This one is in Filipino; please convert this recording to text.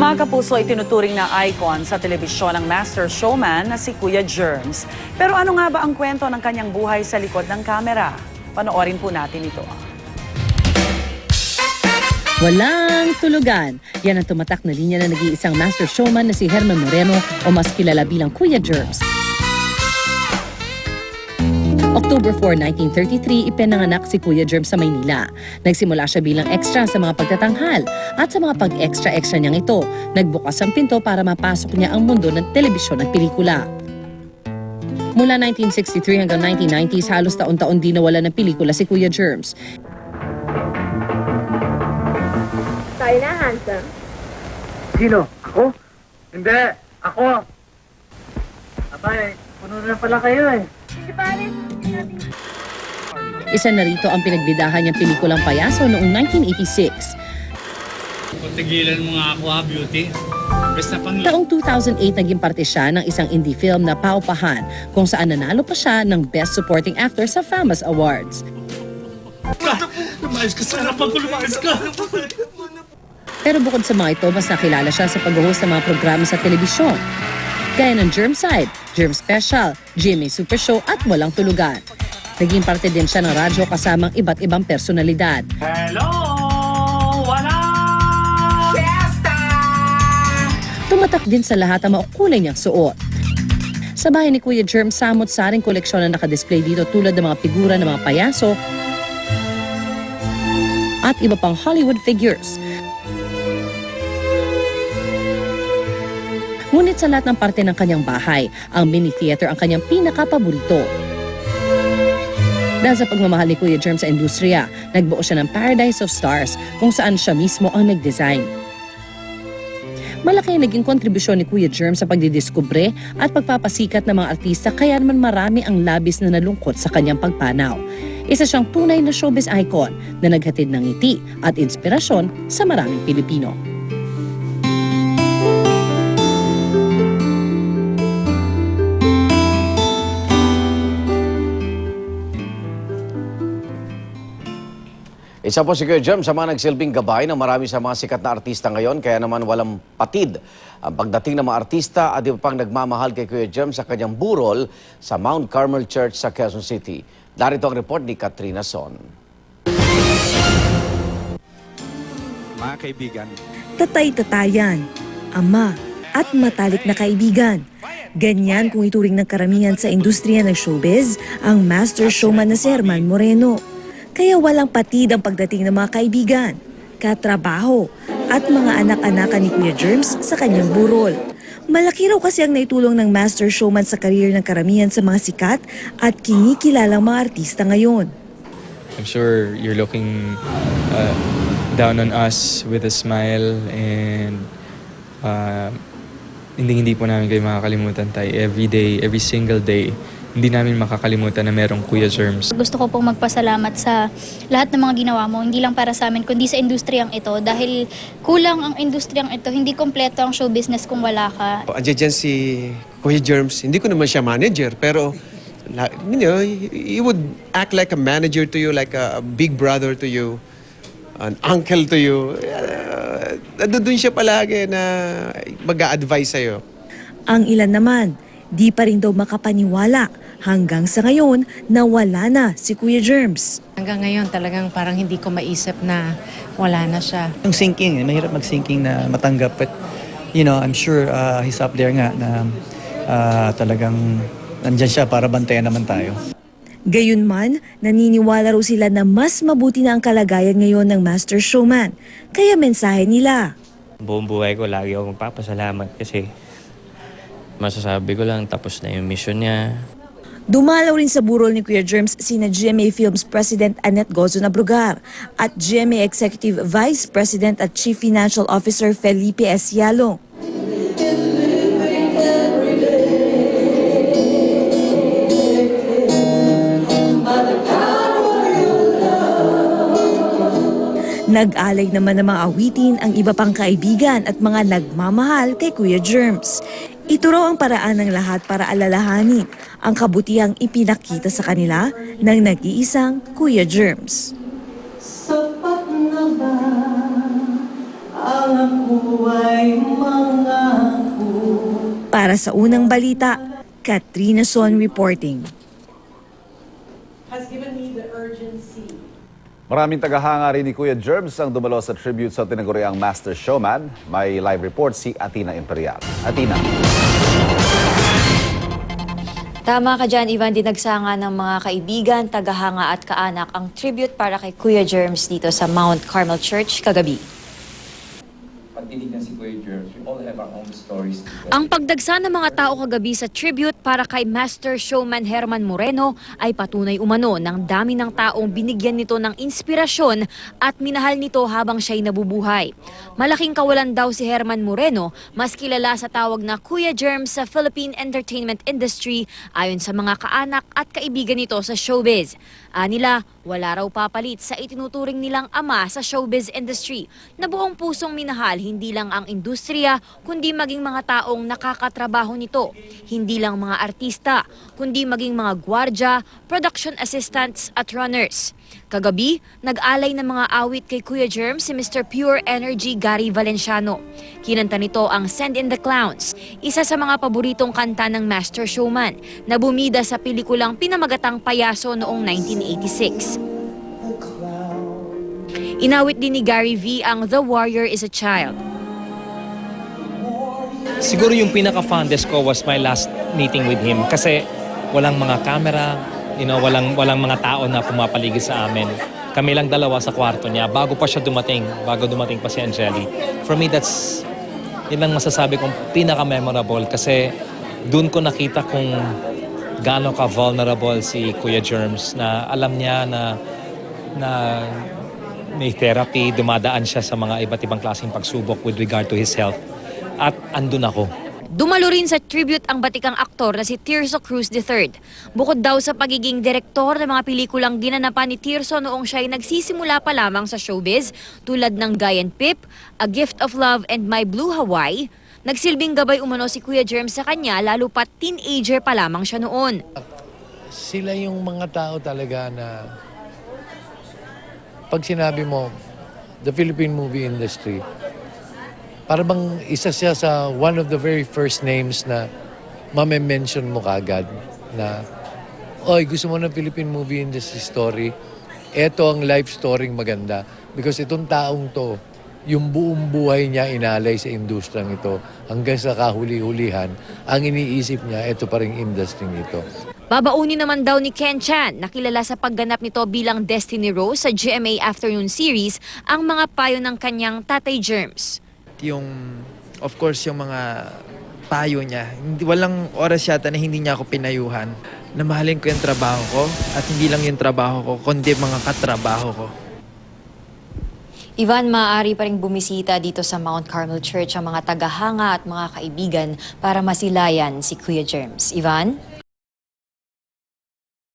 Mga kapuso ay tinuturing na icon sa telebisyon ng master showman na si Kuya Germs. Pero ano nga ba ang kwento ng kanyang buhay sa likod ng kamera? Panoorin po natin ito. Walang tulugan. Yan ang tumatak na linya na nag-iisang master showman na si Herman Moreno o mas kilala bilang Kuya Germs. October 4, 1933, ipinanganak si Kuya Germs sa Maynila. Nagsimula siya bilang extra sa mga pagtatanghal at sa mga pag-extra-extra niyang ito, nagbukas ang pinto para mapasok niya ang mundo ng telebisyon at pelikula. Mula 1963 hanggang 1990s, halos taon-taon di nawala ng pelikula si Kuya Germs. Tayo na, handsome. Sino? Ako? Hindi. Ako. Abay, puno na pala kayo eh. Di ba, Alis? Isa na rito ang pinagbidahan niyang pelikulang Payaso noong 1986. Tigilan mo nga ako ha, beauty. Taong 2008 naging parte siya ng isang indie film na Paupahan kung saan nanalo pa siya ng Best Supporting Actor sa FAMAS Awards. Lumayas ka sa harapan ko, lumayas ka! Pero bukod sa mga ito, mas nakilala siya sa pag-host ng mga programa sa telebisyon. Gaya ng Germside, Germ Special, GMA Super Show at Walang Tulugan. Naging parte din siya ng radyo kasamang iba't ibang personalidad. Hello! Wala! Tumatak din sa lahat ang maukulay niyang suot. Sa bahay ni Kuya Germ, samot-saring koleksyon na nakadisplay dito tulad ng mga figura ng mga payaso at iba pang Hollywood figures. Ngunit sa lahat ng parte ng kanyang bahay, ang mini theater ang kanyang pinakapaborito. Dahil sa pagmamahal ni Kuya Germ sa industriya, nagbuo siya ng Paradise of Stars kung saan siya mismo ang nag-design. Malaki ang naging kontribusyon ni Kuya Germ sa pagdidiskubre at pagpapasikat ng mga artista kaya naman marami ang labis na nalungkot sa kanyang pagpanaw. Isa siyang tunay na showbiz icon na naghatid ng ngiti at inspirasyon sa maraming Pilipino. Isa po si Kuya Jem sa mga nagsilbing gabay ng marami sa mga sikat na artista ngayon kaya naman walang patid ang pagdating ng mga artista at iba pang nagmamahal kay Kuya Jem sa kanyang burol sa Mount Carmel Church sa Quezon City. Darito ang report ni Katrina Son. Mga kaibigan, tatay-tatayan, ama, at matalik na kaibigan. Ganyan kung ituring ng karamihan sa industriya ng showbiz ang master showman na si Herman Moreno. Kaya walang patid ang pagdating ng mga kaibigan, katrabaho, at mga anak-anakan ni Kuya Germs sa kanyang burol. Malaki raw kasi ang naitulong ng master showman sa karir ng karamihan sa mga sikat at kinikilalang mga artista ngayon. I'm sure you're looking uh, down on us with a smile and uh, hindi hindi po namin kayo makakalimutan tayo every day, every single day. Hindi namin makakalimutan na merong Kuya Germs. Gusto ko pong magpasalamat sa lahat ng mga ginawa mo, hindi lang para sa amin, kundi sa industriyang ito. Dahil kulang ang industriyang ito, hindi kompleto ang show business kung wala ka. andiyan dyan si Kuya Germs. Hindi ko naman siya manager, pero la- you know, he would act like a manager to you, like a big brother to you, an uncle to you. Uh, nandun siya palagi na mag-a-advise sa'yo. Ang ilan naman, di pa rin daw makapaniwala hanggang sa ngayon na wala na si Kuya Germs. Hanggang ngayon talagang parang hindi ko maisip na wala na siya. Yung sinking, eh, mahirap mag-sinking na matanggap. But, you know, I'm sure uh, he's up there nga na uh, talagang nandyan siya para bantayan naman tayo. Gayunman, naniniwala raw sila na mas mabuti na ang kalagayan ngayon ng Master Showman. Kaya mensahe nila. buong buhay ko lagi ako magpapasalamat kasi masasabi ko lang tapos na yung mission niya. Dumalaw rin sa burol ni Kuya Germs sina GMA Films President Annette Gozo Nabrugar at GMA Executive Vice President at Chief Financial Officer Felipe S. Yalong. Nag-alay naman ng mga awitin ang iba pang kaibigan at mga nagmamahal kay Kuya Germs. Ito raw ang paraan ng lahat para alalahanin ang kabutihang ipinakita sa kanila ng nag-iisang Kuya Germs. Sapat na ba ang Para sa unang balita, Katrina Son reporting. Maraming tagahanga rin ni Kuya Germs ang dumalo sa tribute sa tinaguriang Master Showman. May live report si Atina Imperial. Atina. Tama ka dyan, Ivan. Dinagsanga ng mga kaibigan, tagahanga at kaanak ang tribute para kay Kuya Germs dito sa Mount Carmel Church kagabi. Pag tinignan si Kuya Germs, we all have our own stories. Ang pagdagsa ng mga tao kagabi sa tribute para kay Master Showman Herman Moreno ay patunay umano ng dami ng taong binigyan nito ng inspirasyon at minahal nito habang siya'y nabubuhay. Malaking kawalan daw si Herman Moreno, mas kilala sa tawag na Kuya Germs sa Philippine entertainment industry ayon sa mga kaanak at kaibigan nito sa showbiz. Anila, wala raw papalit sa itinuturing nilang ama sa showbiz industry na buong pusong minahal hindi lang ang industriya kundi maging mga taong nakakatrabaho nito. Hindi lang mga artista kundi maging mga gwardya, production assistants at runners. Kagabi, nag-alay ng mga awit kay Kuya Germ si Mr. Pure Energy Gary Valenciano. Kinanta nito ang Send in the Clowns, isa sa mga paboritong kanta ng Master Showman na bumida sa pelikulang Pinamagatang Payaso noong 1986. Inawit din ni Gary V ang The Warrior is a Child. Siguro yung pinaka-fondest ko was my last meeting with him kasi walang mga camera, you know, walang, walang mga tao na pumapaligid sa amin. Kami lang dalawa sa kwarto niya bago pa siya dumating, bago dumating pa si Angeli. For me, that's, yun lang masasabi kong pinaka-memorable kasi doon ko nakita kung gaano ka-vulnerable si Kuya Germs na alam niya na, na may therapy, dumadaan siya sa mga iba't ibang klaseng pagsubok with regard to his health. At andun ako. Dumalo rin sa tribute ang batikang aktor na si Tirso Cruz III. Bukod daw sa pagiging direktor ng mga pelikulang ginanapan ni Tirso noong siya ay nagsisimula pa lamang sa showbiz, tulad ng Guy and Pip, A Gift of Love and My Blue Hawaii, nagsilbing gabay umano si Kuya Germ sa kanya lalo pa teenager pa lamang siya noon. Sila yung mga tao talaga na pag sinabi mo, the Philippine movie industry, para bang isa siya sa one of the very first names na mame-mention mo kagad na, oy, gusto mo ng Philippine movie industry story? Ito ang life story maganda. Because itong taong to, yung buong buhay niya inalay sa industrang ito hanggang sa kahuli-hulihan, ang iniisip niya, ito pa rin industry ito. Babaunin naman daw ni Ken Chan, nakilala sa pagganap nito bilang Destiny Rose sa GMA Afternoon Series, ang mga payo ng kanyang tatay Germs. Yung of course yung mga payo niya. Hindi walang oras yata na hindi niya ako pinayuhan. Na mahalin ko yung trabaho ko at hindi lang yung trabaho ko kundi mga katrabaho ko. Ivan, maaari pa rin bumisita dito sa Mount Carmel Church ang mga tagahanga at mga kaibigan para masilayan si Kuya Germs. Ivan?